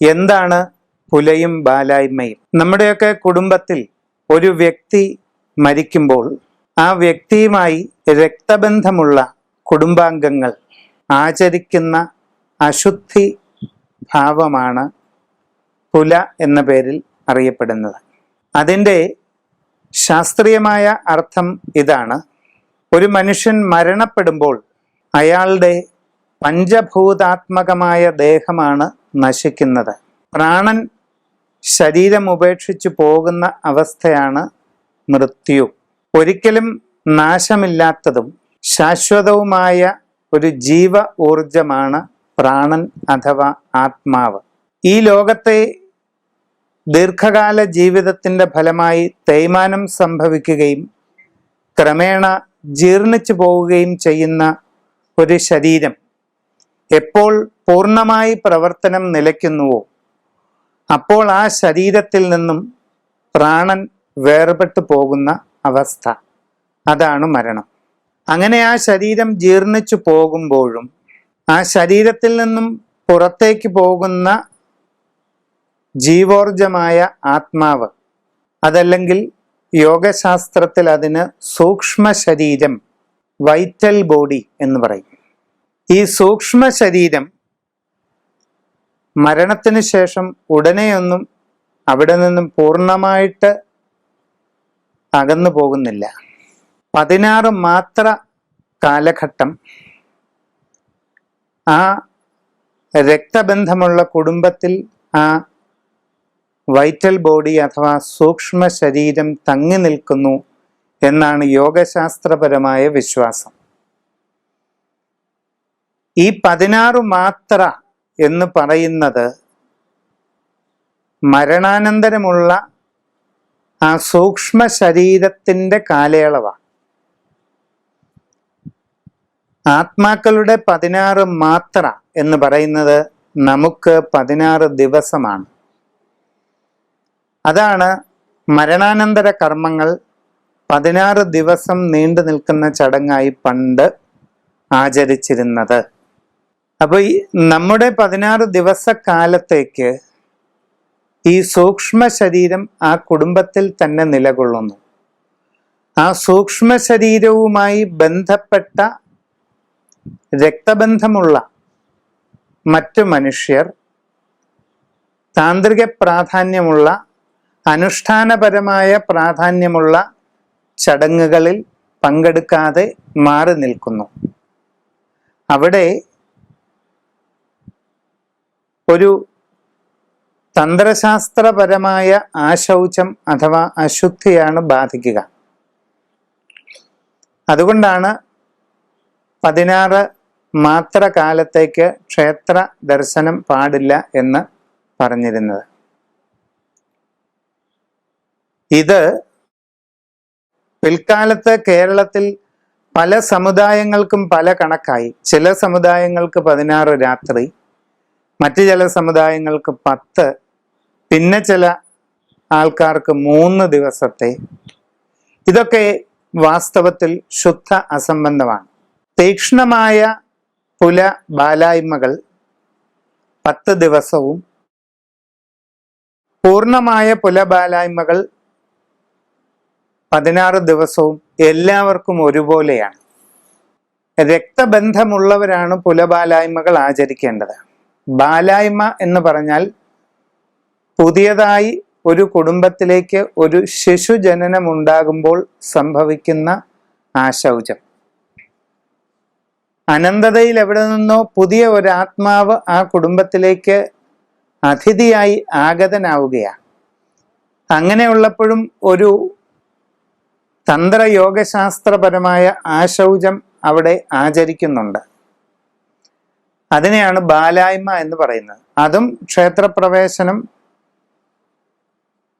എന്താണ് പുലയും ബാലായ്മയും? നമ്മുടെയൊക്കെ കുടുംബത്തിൽ ഒരു വ്യക്തി മരിക്കുമ്പോൾ ആ വ്യക്തിയുമായി രക്തബന്ധമുള്ള കുടുംബാംഗങ്ങൾ ആചരിക്കുന്ന അശുദ്ധി ഭാവമാണ് പുല എന്ന പേരിൽ അറിയപ്പെടുന്നത്. അതിന്റെ ശാസ്ത്രീയമായ അർത്ഥം ഇതാണ്. ഒരു മനുഷ്യൻ മരണപ്പെടുമ്പോൾ അയാളുടെ പഞ്ചഭൂതാത്മകമായ ദേഹമാണ് നശിക്കുന്നത്. പ്രാണൻ ശരീരം ഉപേക്ഷിച്ചു പോകുന്ന അവസ്ഥയാണ് മൃത്യു. ഒരിക്കലും നാശമില്ലാത്തതും ശാശ്വതവുമായ ഒരു ജീവ ഊർജമാണ് പ്രാണൻ അഥവാ ആത്മാവ്. ഈ ലോകത്തെ ദീർഘകാല ജീവിതത്തിന്റെ ഫലമായി തേയ്മാനം സംഭവിക്കുകയും ക്രമേണ ജീർണിച്ചു പോവുകയും ചെയ്യുന്ന ഒരു ശരീരം എപ്പോൾ പൂർണമായി പ്രവർത്തനം നിലയ്ക്കുന്നുവോ അപ്പോൾ ആ ശരീരത്തിൽ നിന്നും പ്രാണൻ വേർപെട്ടു പോകുന്ന അവസ്ഥ. അതാണ് മരണം. അങ്ങനെ ആ ശരീരം ജീർണിച്ചു പോകുമ്പോഴും ആ ശരീരത്തിൽ നിന്നും പുറത്തേക്ക് പോകുന്ന ജീവോർജമായ ആത്മാവ് അതല്ലെങ്കിൽ യോഗശാസ്ത്രത്തിൽ അതിന് സൂക്ഷ്മ ശരീരം വൈറ്റൽ ബോഡി എന്ന് പറയും. ഈ സൂക്ഷ്മ ശരീരം മരണത്തിന് ശേഷം ഉടനെയൊന്നും അവിടെ നിന്നും പൂർണമായിട്ട് അകന്നു പോകുന്നില്ല. പതിനാറ് മാത്ര കാലഘട്ടം ആ രക്തബന്ധമുള്ള കുടുംബത്തിൽ ആ വൈറ്റൽ ബോഡി അഥവാ സൂക്ഷ്മ ശരീരം തങ്ങി നിൽക്കുന്നു എന്നാണ് യോഗശാസ്ത്രപരമായ വിശ്വാസം. ഈ പതിനാറ് മാത്ര എന്ന് പറയുന്നത് മരണാനന്തരമുള്ള ആ സൂക്ഷ്മ ശരീരത്തിന്റെ കാലയളവാണ്. ആത്മാക്കളുടെ പതിനാറ് മാത്ര എന്ന് പറയുന്നത് നമുക്ക് പതിനാറ് ദിവസമാണ്. അതാണ് മരണാനന്തര കർമ്മങ്ങൾ പതിനാറ് ദിവസം നീണ്ടു നിൽക്കുന്ന ചടങ്ങായി പണ്ട് ആചരിച്ചിരുന്നത്. അപ്പൊ ഈ നമ്മുടെ പതിനാറ് ദിവസക്കാലത്തേക്ക് ഈ സൂക്ഷ്മ ശരീരം ആ കുടുംബത്തിൽ തന്നെ നിലകൊള്ളുന്നു. ആ സൂക്ഷ്മ ശരീരവുമായി ബന്ധപ്പെട്ട രക്തബന്ധമുള്ള മറ്റു മനുഷ്യർ താന്ത്രിക പ്രാധാന്യമുള്ള അനുഷ്ഠാനപരമായ പ്രാധാന്യമുള്ള ചടങ്ങുകളിൽ പങ്കെടുക്കാതെ മാറി നിൽക്കുന്നു. അവിടെ ഒരു തന്ത്രശാസ്ത്രപരമായ ആശൗചം അഥവാ അശുദ്ധിയാണ് ബാധിക്കുക. അതുകൊണ്ടാണ് പതിനാറ് മാത്ര കാലത്തേക്ക് ക്ഷേത്ര ദർശനം പാടില്ല എന്ന് പറഞ്ഞിരുന്നത്. ഇത് പിൽക്കാലത്ത് കേരളത്തിൽ പല സമുദായങ്ങൾക്കും പല കണക്കായി. ചില സമുദായങ്ങൾക്ക് പതിനാറ് രാത്രി മറ്റു ചില സമുദായങ്ങൾക്ക് പത്ത് പിന്നെ ചില ആൾക്കാർക്ക് മൂന്ന് ദിവസത്തെ. ഇതൊക്കെ വാസ്തവത്തിൽ ശുദ്ധ അസംബന്ധമാണ്. തീക്ഷ്ണമായ പുല ബാലായ്മകൾ പത്ത് ദിവസവും പൂർണമായ പുല പുലബാലായ്മകൾ പതിനാറ് ദിവസവും എല്ലാവർക്കും ഒരുപോലെയാണ്. രക്തബന്ധമുള്ളവരാണ് പുലബാലായ്മകൾ ആചരിക്കേണ്ടത്. ബാലായ്മ എന്ന് പറഞ്ഞാൽ പുതിയതായി ഒരു കുടുംബത്തിലേക്ക് ഒരു ശിശു ജനനമുണ്ടാകുമ്പോൾ സംഭവിക്കുന്ന ആശൗചം. അനന്തതയിൽ എവിടെ നിന്നോ പുതിയ ഒരു ആത്മാവ് ആ കുടുംബത്തിലേക്ക് അതിഥിയായി ആഗതനാവുകയാണ്. അങ്ങനെയുള്ളപ്പോഴും ഒരു തന്ത്രയോഗശാസ്ത്രപരമായ ആശൗചം അവിടെ ആചരിക്കുന്നുണ്ട്. അതിനെയാണ് ബാലായ്മ എന്ന് പറയുന്നത്. അതും ക്ഷേത്രപ്രവേശനം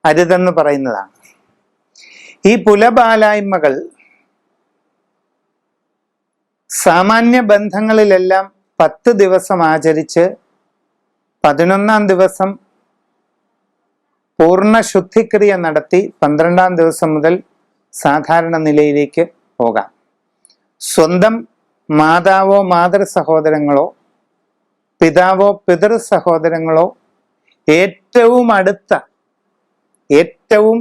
അരുതെന്ന് പറയുന്നതാണ്. ഈ പുലബാലായ്മകൾ സാമാന്യ ബന്ധങ്ങളിലെല്ലാം പത്ത് ദിവസം ആചരിച്ച് പതിനൊന്നാം ദിവസം പൂർണ ശുദ്ധിക്രിയ നടത്തി പന്ത്രണ്ടാം ദിവസം മുതൽ സാധാരണ നിലയിലേക്ക് പോകാം. സ്വന്തം മാതാവോ മാതൃ സഹോദരങ്ങളോ പിതാവോ പിതൃ സഹോദരങ്ങളോ ഏറ്റവും അടുത്ത ഏറ്റവും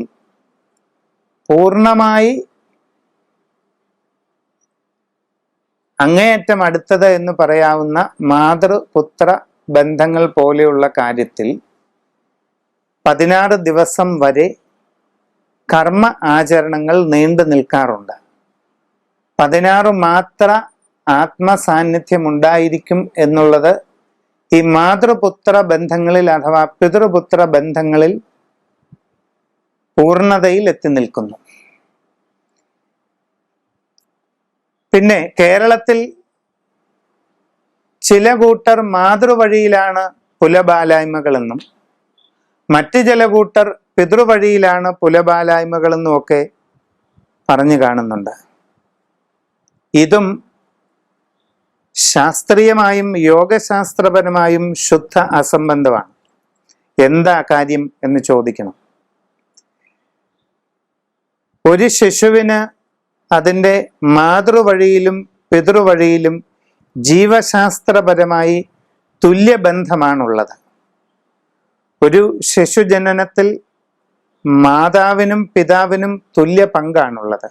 പൂർണമായി അങ്ങേയറ്റം അടുത്തത് എന്ന് പറയാവുന്ന മാതൃപുത്ര ബന്ധങ്ങൾ പോലെയുള്ള കാര്യത്തിൽ പതിനാറ് ദിവസം വരെ കർമ്മ ആചരണങ്ങൾ നീണ്ടു നിൽക്കാറുണ്ട്. പതിനാറ് മാത്ര ആത്മസാന്നിധ്യമുണ്ടായിരിക്കും എന്നുള്ളത് ഈ മാതൃപുത്ര ബന്ധങ്ങളിൽ അഥവാ പിതൃപുത്ര ബന്ധങ്ങളിൽ പൂർണതയിൽ എത്തി നിൽക്കുന്നു. പിന്നെ കേരളത്തിൽ ചില കൂട്ടർ മാതൃവഴിയിലാണ് പുലബാലായ്മകളെന്നും മറ്റ് ചില കൂട്ടർ പിതൃവഴിയിലാണ് പുലബാലായ്മകളെന്നും ഒക്കെ പറഞ്ഞു കാണുന്നുണ്ട്. ഇതും ശാസ്ത്രീയമായും യോഗശാസ്ത്രപരമായും ശുദ്ധ അസംബന്ധമാണ്. എന്താ കാര്യം എന്ന് ചോദിക്കണം. ഒരു ശിശുവിന് അതിന്റെ മാതൃവഴിയിലും പിതൃവഴിയിലും ജീവശാസ്ത്രപരമായി തുല്യബന്ധമാണുള്ളത്. ഒരു ശിശുജനനത്തിൽ മാതാവിനും പിതാവിനും തുല്യ പങ്കാണുള്ളത്.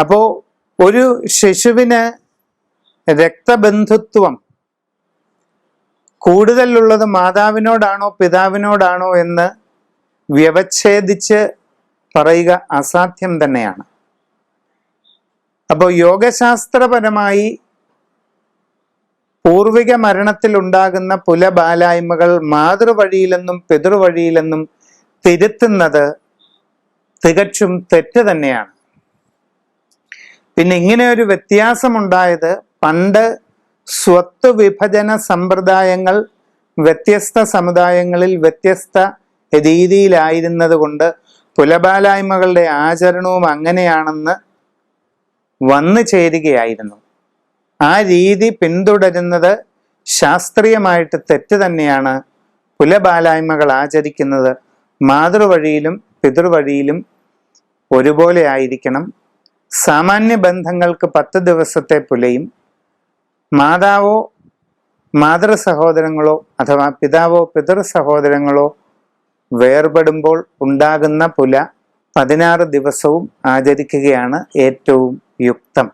അപ്പോ ഒരു ശിശുവിന് രക്തബന്ധുത്വം കൂടുതലുള്ളത് മാതാവിനോടാണോ പിതാവിനോടാണോ എന്ന് വ്യവച്ഛേദിച്ച് പറയുക അസാധ്യം തന്നെയാണ്. അപ്പോൾ യോഗശാസ്ത്രപരമായി പൂർവിക മരണത്തിൽ ഉണ്ടാകുന്ന പുലബാലായ്മകൾ മാതൃവഴിയിലെന്നും പിതൃവഴിയിലെന്നും തിരുത്തുന്നത് തികച്ചും തെറ്റ് തന്നെയാണ്. പിന്നെ ഇങ്ങനെ ഒരു വ്യത്യാസമുണ്ടായത് പണ്ട് സ്വത്ത് വിഭജന സമ്പ്രദായങ്ങൾ വ്യത്യസ്ത സമുദായങ്ങളിൽ വ്യത്യസ്ത രീതിയിലായിരുന്നത് കൊണ്ട് പുലബാലായ്മകളുടെ ആചരണവും അങ്ങനെയാണെന്ന് വന്നു ചേരുകയായിരുന്നു. ആ രീതി പിന്തുടരുന്നത് ശാസ്ത്രീയമായിട്ട് തെറ്റ് തന്നെയാണ്. പുലബാലായ്മകൾ ആചരിക്കുന്നത് മാതൃവഴിയിലും പിതൃവഴിയിലും ഒരുപോലെ ആയിരിക്കണം. സാമാന്യ ബന്ധങ്ങൾക്ക് പത്ത് ദിവസത്തെ പുലയും മാതാവോ മാതൃ സഹോദരങ്ങളോ അഥവാ പിതാവോ പിതൃ സഹോദരങ്ങളോ വേർപെടുമ്പോൾ ഉണ്ടാകുന്ന പുല പതിനാറ് ദിവസവും ആചരിക്കുകയാണ് ഏറ്റവും യുക്തം.